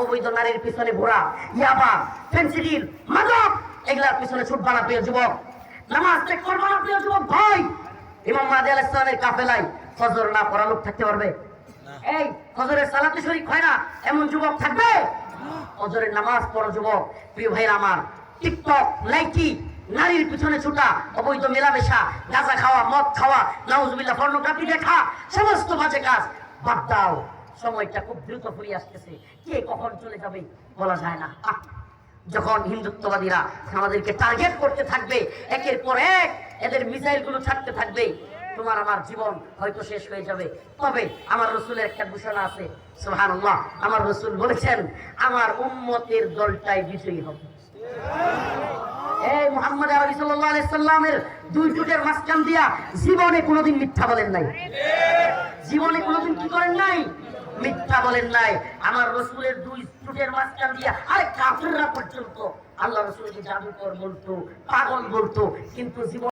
অবৈধ নারীর পিছনে ঘোরা ইয়াবা ফেন্সিডিল মাদক এগুলার পিছনে ছুটবা না প্রিয় যুবক। নামাজ ত্যাগ করবা না প্রিয় যুবক ভাই। ইমাম মাহদি আলাইহিস সালামের কাফেলায় ফজর না পড়া লোক থাকতে পারবে? এই ফজরের সালাতে শরীক হয় না এমন যুবক থাকবে? ফজরের নামাজ পড়ো যুবক প্রিয় ভাইরা আমার টিকটক লাইকি নারীর পিছনে ছুটা অবৈধ মেলামেশা গাঁজা খাওয়া মদ খাওয়া নাউজুবিল্লাহ পর্নোগ্রাফি দেখা সমস্ত বাজে কাজ বাদ দাও। সময়টা খুব দ্রুত ফুরিয়ে আসতেছে। কে কখন চলে যাবে বলা যায় না। যখন হিন্দুত্ববাদীরা আমাদেরকে টার্গেট করতে থাকবে একের পর এক এদের মিসাইলগুলো ছাড়তে থাকবে তোমার আমার জীবন হয়তো শেষ হয়ে যাবে। তবে আমার রসুলের একটা ঘোষণা আছে সুহান আমার রসুল বলেছেন আমার উম্মতের দলটাই বিজয়ী হবে। এই মোহাম্মদ সাল্লাল্লাহু সাল্লামের দুই টুটের মাঝখান দিয়া জীবনে কোনোদিন মিথ্যা বলেন নাই। জীবনে কোনোদিন কি করেন নাই? মিথ্যা বলেন নাই। আমার রসুলের দুই চুটের মাঝখান দিয়ে আরে কাফেররা পর্যন্ত, আল্লাহ রসুলকে জাদুকর বলতো, পাগল বলতো, কিন্তু জীবন